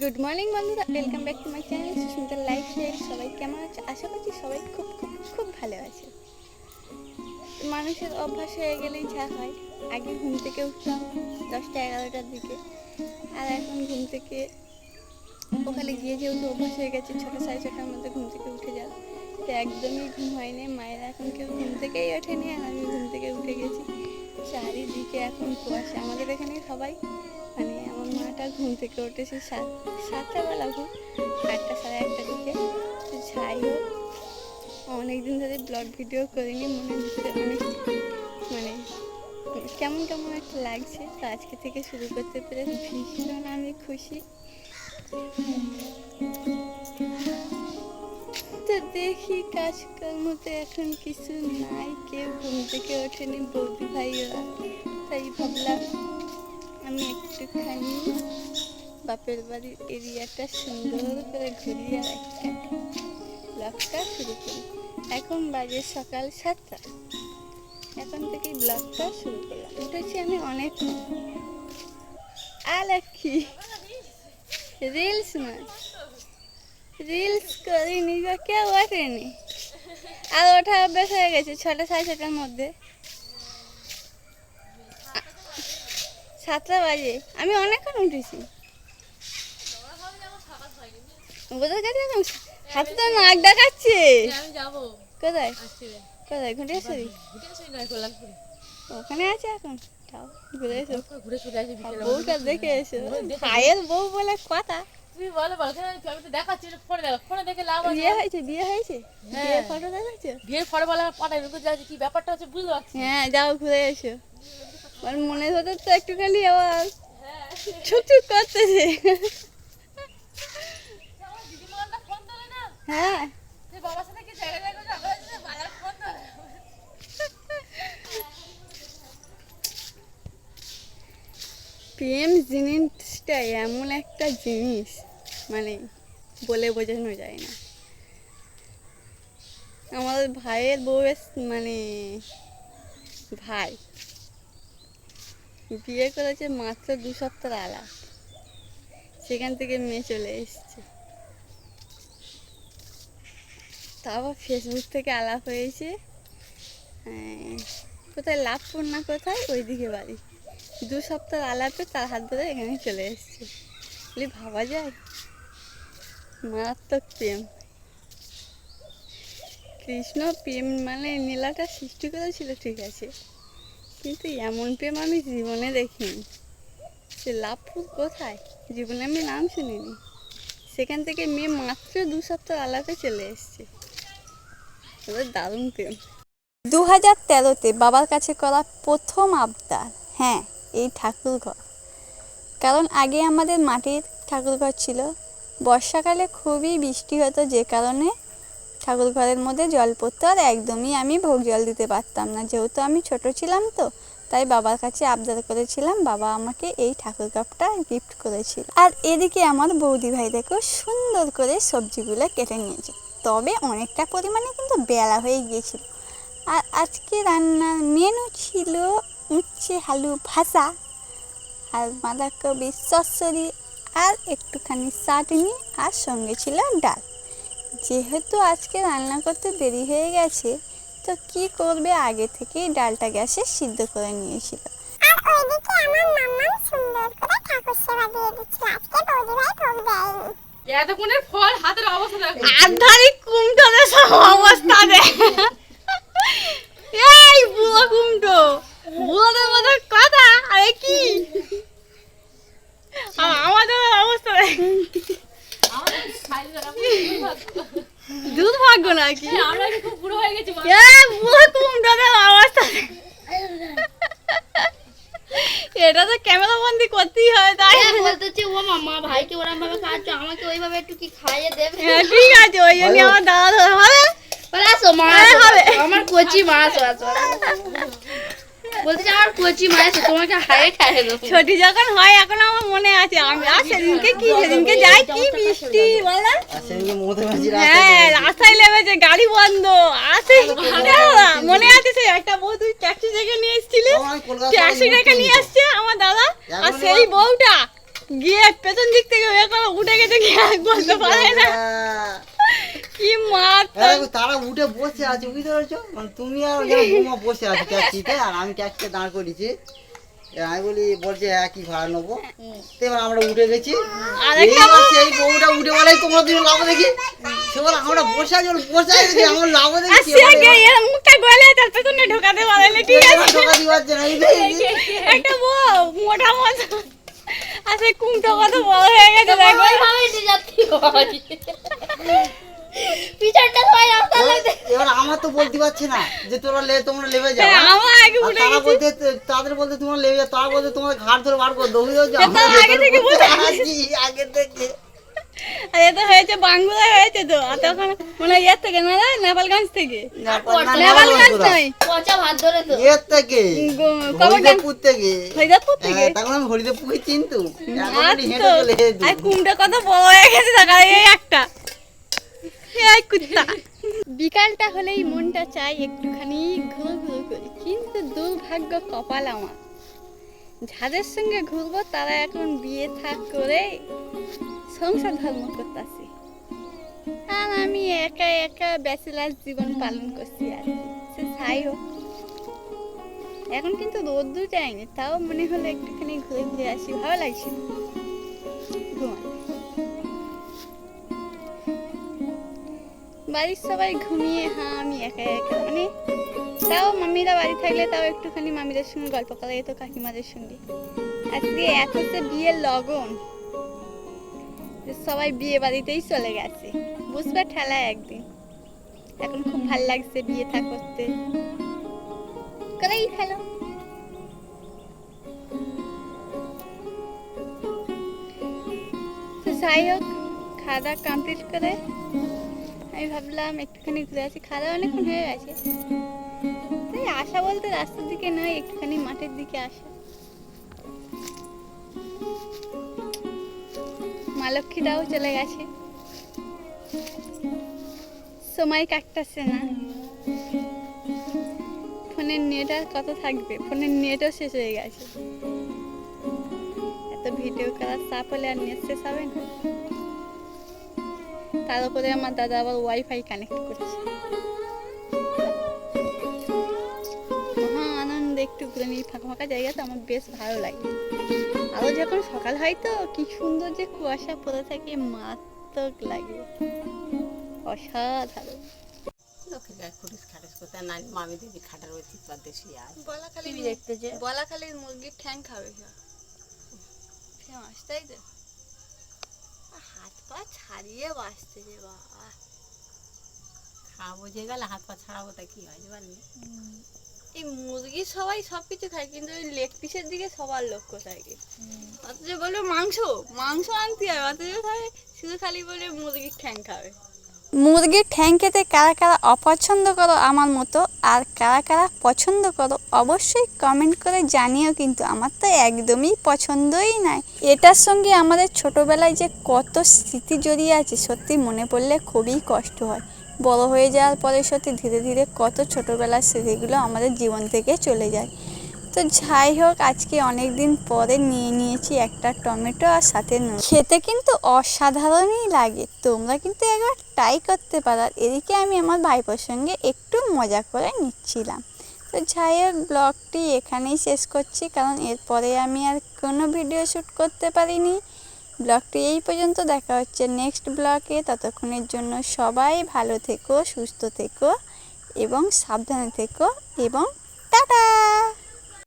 Good morning বন্ধুরা, welcome back to my channel Susmita lifestyle. সবাই কেমন আছে? আশা করছি সবাই খুব খুব খুব ভালো আছে। মানুষের অভ্যাস হয়ে গেলেই যা হয়। আগে ঘুম থেকে উঠতাম দশটা, এগারোটার দিকে। আর এখন ঘুম থেকে ওখানে গিয়ে যেহেতু অভ্যাস হয়ে গেছে, ছোটো সাড়ে ছটার মধ্যে ঘুম থেকে উঠে যাওয়া। তো একদমই ঘুম হয়নি মায়েরা এখন কেউ ঘুম থেকেই ওঠেনি আর আমি ঘুম থেকে উঠে গেছি। চারিদিকে এখন কুয়াশা। আমাদের এখানে সবাই মানে মাটা ঘুম থেকে উঠেছে, সাত, সাতটা বেলা ঘুম, আটটা সাড়ে আটটা দিকে যাই হোক, অনেকদিন ধরে ব্লগ ভিডিও করিনি মনের ভিতরে অনেক মানে কেমন কেমন একটা লাগছে। তো আজকে থেকে শুরু করতে পেরে ভীষণ আমি খুশি। তো দেখি কাজকর্ম তো এখন কিছু নাই, কেউ ঘুম থেকে ওঠেনি, বৌদি ভাইরা তাই ভাবলাম আমি একটুখানি বাপের বাড়ির এরিয়াটা সুন্দর করে ঘুরিয়ে একটা ব্লগটা শুরু করি। এখন বাজে সকাল সাতটা। এখন থেকেই ব্লগটা শুরু করলাম। উঠেছি আমি অনেক। আর কি রিলস নয় রিলস করিনি গো, কেউ ওঠেনি। আর ওঠা অভ্যাস হয়ে গেছে, ছটা সাড়ে ছটার মধ্যে। সাতটা বাজে। আমি অনেকক্ষণ উঠেছি। বোঝা গেছে এখন হাতে তো নাক ডাকাচ্ছে আমি যাব কোথায়? কোথায়? ঘুরে এসো আসি ওখানে আছে এখন। ঘুরে এসো। ঘুরে চলে আসি বউটা দেখে এসো। ভাইয়ের বউ বলে কথা। তুমি বলো বলো কেন আমি তো দেখাচ্ছি ফোনে দেখো ফোনে দেখে লাভ আছে বিয়ে হয়েছে বিয়ে হয়েছে? হ্যাঁ। ফটো দেখাচ্ছো? বিয়ের পরে বলে আমার পাঠাই যাচ্ছে কি ব্যাপারটা হচ্ছে বুঝতে পারছি হ্যাঁ যাও ঘুরে এসো। আমার মনে হতো তো একটুখানি আবার ছুক ছুক করতেছে হ্যাঁ। যে বাবার সাথে কি জায়গা জায়গা ঝগড়া হচ্ছে বালার ফোন তোলে প্রেম জিনিসটা এমন একটা জিনিস মানে বলে বোঝানো যায় না। আমাদের ভাইয়ের বউয়ের মানে ভাই বিয়ে করেছে মাত্র দু সপ্তাহ আলাপ। সেখান থেকে মেয়ে চলে এসছে। তারপর ফেসবুক থেকে আলাপ হয়েছে। হ্যাঁ, কোথায় লাভপুর না কোথায় ওইদিকে বাড়ি। দু সপ্তাহ আলাপে তার হাত ধরে এখানে চলে এসছে। বলি ভাবা যায়? মারাত্মক প্রেম। কৃষ্ণ প্রেম মানে নীলাটা সৃষ্টি করেছিল ঠিক আছে। কিন্তু এমন প্রেম আমি জীবনে দেখিনি। সে লাভপুর কোথায়? জীবনে আমি নাম শুনিনি। সেখান থেকে মেয়ে মাত্র দু সপ্তাহ আলাপে চলে এসছে। ওদের দারুণ প্রেম। দু হাজার তেরোতে বাবার কাছে করা প্রথম আবদার। হ্যাঁ এই ঠাকুর ঘর কারণ আগে আমাদের মাটির ঠাকুর ঘর ছিল। বর্ষাকালে খুবই বৃষ্টি হতো যে কারণে ঠাকুর ঘরের মধ্যে জল পড়তো আর একদমই আমি ভোগ জল দিতে পারতাম না। যেহেতু আমি ছোট ছিলাম তো, তাই বাবার কাছে আবদার করেছিলাম, বাবা আমাকে এই ঠাকুর কাপটা গিফট করেছিল। আর এদিকে আমার বৌদি ভাই দেখো সুন্দর করে সবজিগুলো কেটে নিয়েছে। তবে অনেকটা পরিমাণে কিন্তু বেলা হয়ে গিয়েছিল। আর আজকে রান্নার মেনু ছিল উচ্ছে আলু ভাজা, আর বাঁধাকপি সসরি আর একটুখানি চাটনি, আর সঙ্গে ছিল ডাল। যেহেতু আজকে রান্না করতে দেরি হয়ে গেছে তো কি করবে আগে থেকেই ডালটা গ্যাসে সিদ্ধ করে নিয়েছিল। আর ওইদিকে আমার মাম্মা সুন্দর করে ঠাকুর সেবা দিয়ে দিচ্ছিল। আজকে বৌদি ভাই ভোগ দেয়নি। এতক্ষণের ফল হাতের অবস্থা দেখো। আধারি কুমটোদের সব অবস্থা এই কুমটো মধ্যে কথা আরে কি? আমাদের অবস্থা দেখ। যারা দুর্ভাগ্য নাকি? আমরা খুব বুড়ো হয়ে গেছি অবস্থা এটা তো ক্যামেরা বন্দি করতেই হয় তাই বলতেছে ও মামা ভাইকে ওরম ভাবে খাওয়াচ্ছ আমাকে ওইভাবে একটু কি খাইয়ে দেবে? হ্যাঁ, ঠিক আছে ওই জন্য আমার দাদা ধরে হবে? বলে আসো মা হ্যাঁ, হবে। আমার কচি মা আসো। আসো বলতেছে আমার কচি তোমাকে হায়ে খাইয়ে দেবো। ছোটি যখন হয়, এখন আমার মনে আছে, আমি আর সেদিনকে কি সেদিনকে যাই, কি বৃষ্টি বলা। হ্যাঁ রাস্তায় নেমেছে, গাড়ি বন্ধ। আছে মনে আছে সে একটা বউ তুই ট্যাক্সি থেকে নিয়ে এসেছিলি? ট্যাক্সি থেকে নিয়ে আসছে আমার দাদা, আর সেই বউটা গিয়ে পেছন দিক থেকে উঠে গেছে কি বলতে পারে না। কি মার হ্যাঁ, তারা উঠে বসে আছে বুঝতে পারছ? মানে তুমি আর বৌমা বসে আছে ট্যাক্সিতে আর আমি ট্যাক্সিতে দাঁড় করেছি এবার আমি বলি বলছে একই ভাড়া নেব? এবার আমরা উঠে গেছি। সেই বউটা উঠে বলে তোমরা তুমি লাভ দেখি। সে বলে আমরা বসে আছি বসে আছি আমার লাভ আর দেখি মুখটা গলে ঢোকাতে ঠিক আছে? ঢোকা পারছে না এই এই। একটা বউ মোটা মতো। আর সে কুমটো কত বড় হয়ে গেছে দেখো। পিছনটা সবাই রাস্তা এবার- এবার আমার তো বলতে পারছে না যে তোরা লে তোমরা লেবে যাও। হ্যাঁ, আমার আগে উঠে তারা বলতে তাদের বলতে তোমরা লেবে যাও তারা বলতে তোমার ঘাট ধরে বার করে দৌড়ে যাও। আগে থেকে বুঝে আগে থেকে। আর এটা হয়েছে বাংলা হয়েছে তো। আর তখন মনে হয় ইয়ের থেকে না নেপালগঞ্জ থেকে। নেপালগঞ্জ নয়। পচা ভাত ধরে তো। এর থেকে হরিদেবপুর থেকে। হরিদাপুর থেকে? হ্যাঁ, তখন আমি হরিদেবপুরকে চিনতু আর আমি হেঁটে তো চলে যেত আর কুমটা কত বড় হয়ে গেছে এই একটা। কুত্তা বিকালটা হলেই মনটা চাই একটুখানি ঘুরো ঘুরো করি। কিন্তু দুর্ভাগ্য কপাল আমার। যাদের সঙ্গে ঘুরবো, তারা এখন বিয়ে থাক করে সংসার ধর্ম করতেছে। আর আমি একা একা ব্যাচেলার জীবন পালন করছি আর। সে ছাই হোক। এখন কিন্তু রোদ্দুর যায়নি, তাও মনে হলো একটুখানি ঘুরে ঘুরে আসি। ভালো লাগছে ঘুমাতে বাড়ির সবাই ঘুমিয়ে হ্যাঁ আমি একা একা। মানে তাও মামিরা বাড়ি থাকলে তাও একটুখানি মামিদের সঙ্গে গল্প করা যেত, কাকিমাদের সঙ্গে। আজকে এত যে বিয়ের লগন সবাই বিয়ে বাড়িতেই চলে গেছে। বুঝবে ঠেলা একদিন। এখন খুব ভালো লাগছে বিয়ে থা করতে। করেই ফেলো। তো যাই হোক, খাওয়া দাওয়া কমপ্লিট করে আমি ভাবলাম একটুখানি ঘুরে আসি খাওয়া দাওয়া অনেকক্ষণ হয়ে গেছে। তাই আসা বলতে রাস্তার দিকে নয়, একটুখানি মাঠের দিকে আসা। মা লক্ষ্মীটাও চলে গেছে। সময় কাটতেছে না। ফোনের নেট আর কত থাকবে? ফোনের নেটও শেষ হয়ে গেছে। এত ভিডিও করার চাপ হলে আর নেট শেষ হবে না। তার উপরে আমার দাদা আবার ওয়াইফাই কানেক্ট করছে মহা আনন্দ একটু ঘুরে নিই ফাঁকা ফাঁকা জায়গা তো আমার বেশ ভালো লাগে আরও যখন সকাল হয় তো কি সুন্দর যে কুয়াশা পড়ে থাকে মারাত্মক লাগে অসাধারণ বলা খালি দেখতে যে বলা মুরগির ঠ্যাং খাবে ফেমাস তাই তো পা ছাড়িয়ে বাঁচতে যে বাবা। খাব যে গেলে হাত পা ছাড়াবো তা কি হয় জানি এই মুরগি সবাই সব কিছু খায় কিন্তু ওই লেগ পিসের দিকে সবার লক্ষ্য থাকে। অথচ বলবে মাংস মাংস আনতে হবে অথচ খায় শুধু খালি বলে মুরগির ঠ্যাং খাবে। মুরগির ঠ্যাং খেতে কারা কারা অপছন্দ করো আমার মতো আর কারা কারা পছন্দ করো অবশ্যই কমেন্ট করে জানিও কিন্তু আমার তো একদমই পছন্দই নাই। এটার সঙ্গে আমাদের ছোটবেলায় যে কত স্মৃতি জড়িয়ে আছে সত্যি মনে পড়লে খুবই কষ্ট হয়। বড় হয়ে যাওয়ার পরে সত্যি ধীরে ধীরে কত ছোটবেলার স্মৃতিগুলো আমাদের জীবন থেকে চলে যায়। তো যাই হোক, আজকে অনেক দিন পরে নিয়ে নিয়েছি একটা টমেটো আর সাথে নুন। খেতে কিন্তু অসাধারণই লাগে। তোমরা কিন্তু একবার ট্রাই করতে পারো। এদিকে আমি আমার ভাইপোর সঙ্গে একটু মজা করে নিচ্ছিলাম। তো যাই হোক, ব্লগটি এখানেই শেষ করছি। কারণ এরপরে আমি আর কোনো ভিডিও শ্যুট করতে পারিনি। ব্লগটি এই পর্যন্ত। দেখা হচ্ছে নেক্সট ব্লগে ততক্ষণের জন্য সবাই ভালো থেকো, সুস্থ থেকো এবং সাবধানে থেকো এবং টাটা!